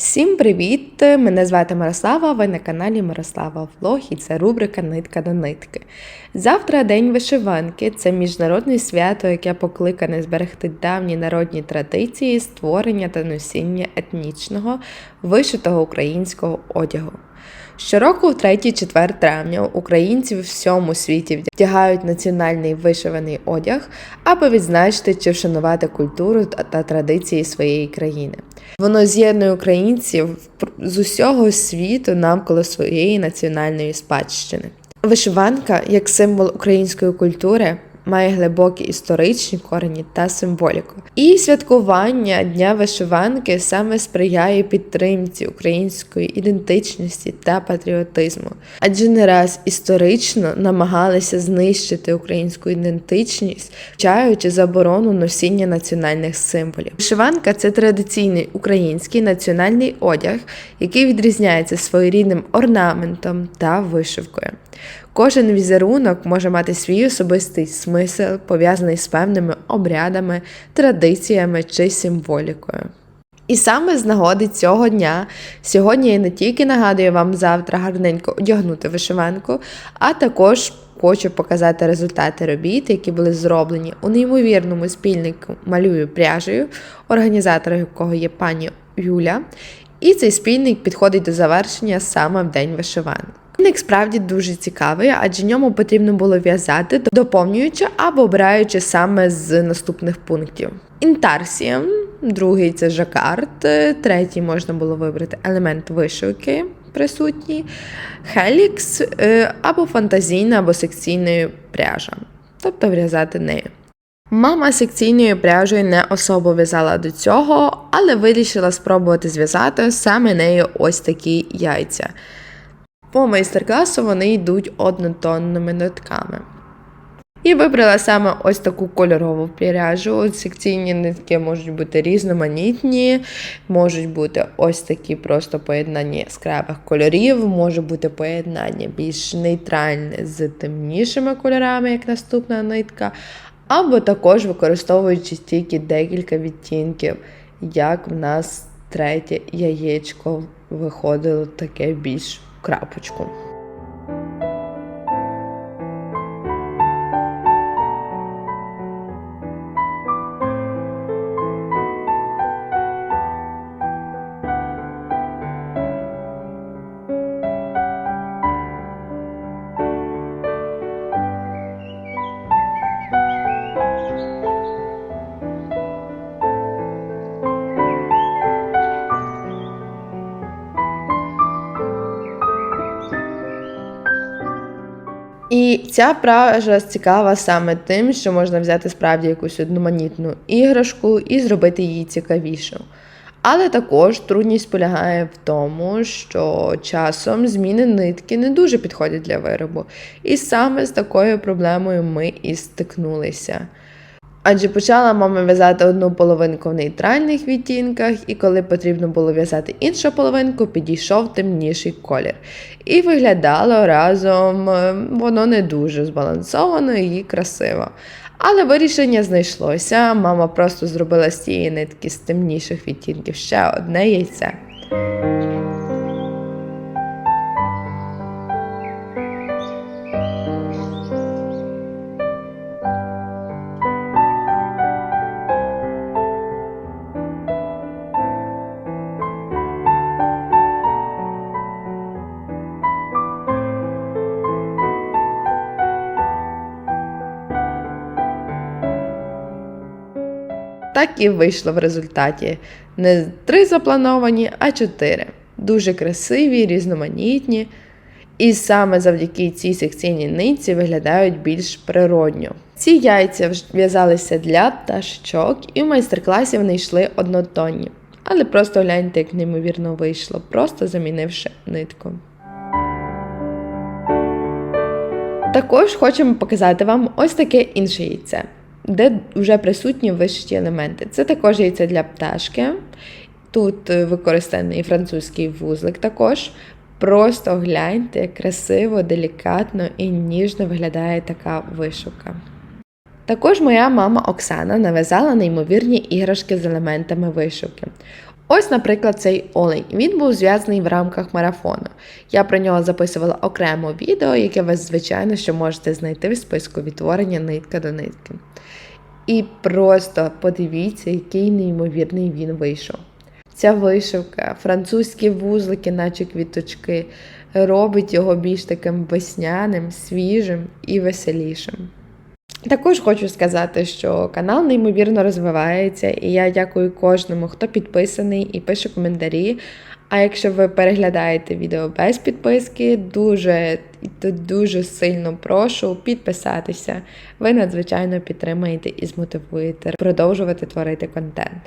Всім привіт! Мене звати Мирослава. Ви на каналі Мирослава Влог і це рубрика Нитка до нитки. Завтра День вишиванки це міжнародне свято, яке покликане зберегти давні народні традиції створення та носіння етнічного вишитого українського одягу. Щороку, в 3-4 травня, українці в всьому світі вдягають національний вишиваний одяг, аби відзначити чи вшанувати культуру та традиції своєї країни. Воно з'єднує українців з усього світу навколо своєї національної спадщини. Вишиванка як символ української культури має глибокі історичні корені та символіку. І святкування Дня вишиванки саме сприяє підтримці української ідентичності та патріотизму, адже не раз історично намагалися знищити українську ідентичність, вчаючи заборону носіння національних символів. Вишиванка це традиційний український національний одяг, який відрізняється своєрідним орнаментом та вишивкою. Кожен візерунок може мати свій особистий смисл, пов'язаний з певними обрядами, традиціями чи символікою. І саме з нагоди цього дня сьогодні я не тільки нагадую вам завтра гарненько одягнути вишиванку, а також хочу показати результати робіт, які були зроблені у неймовірному спільнику малюю пряжею, організатором якого є пані Юля. І цей спільник підходить до завершення саме в день вишиванки. Спільник справді дуже цікавий, адже ньому потрібно було в'язати, доповнюючи або обираючи саме з наступних пунктів. Інтарсія, другий це жакард, третій можна було вибрати елемент вишивки присутній, хелікс е, або фантазійна, або секційною пряжа, тобто в'язати нею. Мама секційною пряжею не особо в'язала до цього, але вирішила спробувати зв'язати саме нею ось такі яйця. По майстер-класу вони йдуть однотонними нитками. І вибрала саме ось таку кольорову пряжу. Секційні нитки можуть бути різноманітні, можуть бути ось такі просто поєднання яскравих кольорів, може бути поєднання більш нейтральне з темнішими кольорами, як наступна нитка, або також використовуючи тільки декілька відтінків, як в нас третє яєчко виходило таке більш крапочку. І ця пража цікава саме тим, що можна взяти справді якусь одноманітну іграшку і зробити її цікавішою. Але також трудність полягає в тому, що часом зміни нитки не дуже підходять для виробу. І саме з такою проблемою ми і стикнулися. Адже почала мама в'язати одну половинку в нейтральних відтінках, і коли потрібно було в'язати іншу половинку, підійшов темніший колір. І виглядало разом воно не дуже збалансовано і красиво. Але вирішення знайшлося. Мама просто зробила з цієї нитки з темніших відтінків ще одне яйце. Так і вийшло в результаті. Не три заплановані, а чотири. Дуже красиві, різноманітні. І саме завдяки цій секційній нитці виглядають більш природньо. Ці яйця в'язалися для пташечок, і в майстер-класі вони йшли однотонні. Але просто гляньте, як неймовірно вийшло, просто замінивши нитку. Також хочемо показати вам ось таке інше яйце де вже присутні вишиті елементи. Це також яйце для пташки. Тут е, використаний французький вузлик також. Просто гляньте, як красиво, делікатно і ніжно виглядає така вишивка. Також моя мама Оксана нав'язала неймовірні іграшки з елементами вишивки. Ось, наприклад, цей олень. Він був зв'язаний в рамках марафону. Я про нього записувала окремо відео, яке ви, звичайно, що можете знайти в списку відтворення нитка до нитки. І просто подивіться, який неймовірний він вийшов. Ця вишивка, французькі вузлики, наче квіточки, робить його більш таким весняним, свіжим і веселішим. Також хочу сказати, що канал неймовірно розвивається, і я дякую кожному, хто підписаний і пише коментарі. А якщо ви переглядаєте відео без підписки, дуже дуже сильно прошу підписатися. Ви надзвичайно підтримаєте і змотивуєте продовжувати творити контент.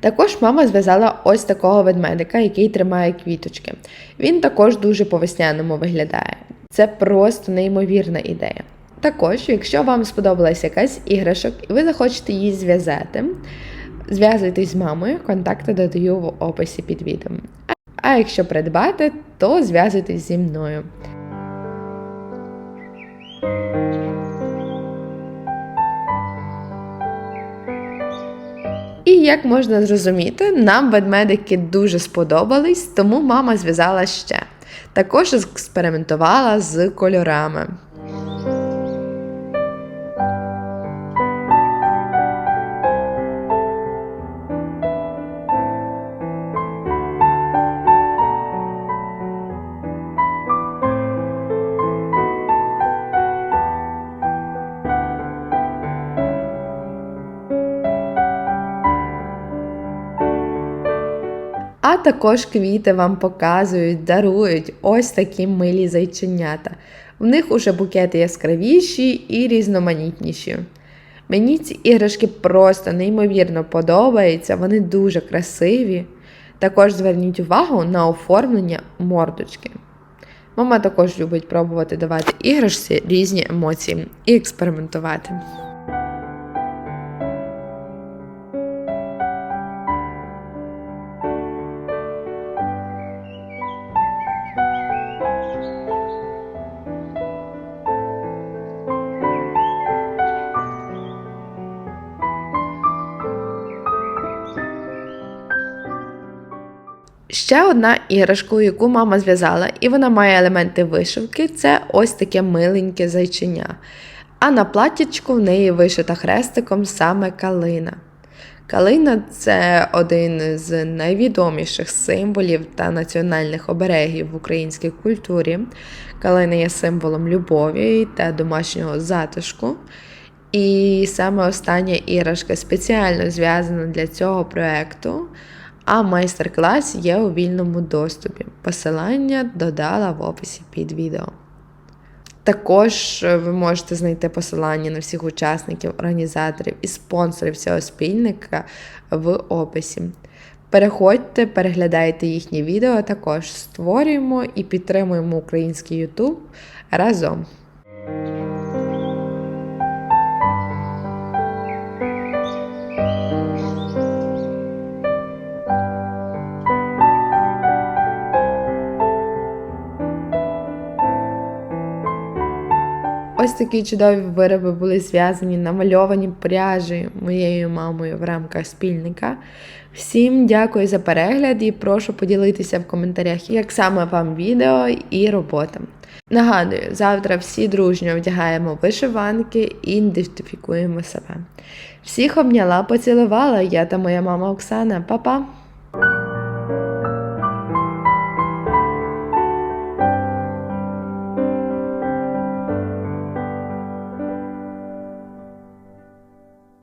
Також мама зв'язала ось такого ведмедика, який тримає квіточки. Він також дуже по весняному виглядає. Це просто неймовірна ідея. Також, якщо вам сподобалась якась іграшок і ви захочете її зв'язати, зв'язуйтесь з мамою, контакти додаю в описі під відео. А якщо придбати, то зв'язуйтесь зі мною. Як можна зрозуміти, нам ведмедики дуже сподобались, тому мама зв'язала ще. Також експериментувала з кольорами. Також квіти вам показують, дарують ось такі милі зайченята. В них уже букети яскравіші і різноманітніші. Мені ці іграшки просто неймовірно подобаються, вони дуже красиві. Також зверніть увагу на оформлення мордочки. Мама також любить пробувати давати іграшці різні емоції і експериментувати. Ще одна іграшка, яку мама зв'язала, і вона має елементи вишивки, це ось таке миленьке зайчиня. А на платтячку в неї вишита хрестиком саме калина. Калина це один з найвідоміших символів та національних оберегів в українській культурі. Калина є символом любові та домашнього затишку. І саме остання іграшка спеціально зв'язана для цього проєкту а майстер-клас є у вільному доступі. Посилання додала в описі під відео. Також е, ви можете знайти посилання на всіх учасників, організаторів і спонсорів цього спільника в описі. Переходьте, переглядайте їхні відео, також створюємо і підтримуємо український YouTube разом. Ось такі чудові вироби були зв'язані, намальовані пряжею моєю мамою в рамках спільника. Всім дякую за перегляд і прошу поділитися в коментарях, як саме вам відео і робота. Нагадую, завтра всі дружньо вдягаємо вишиванки і ідентифікуємо себе. Всіх обняла, поцілувала я та моя мама Оксана. Па-па!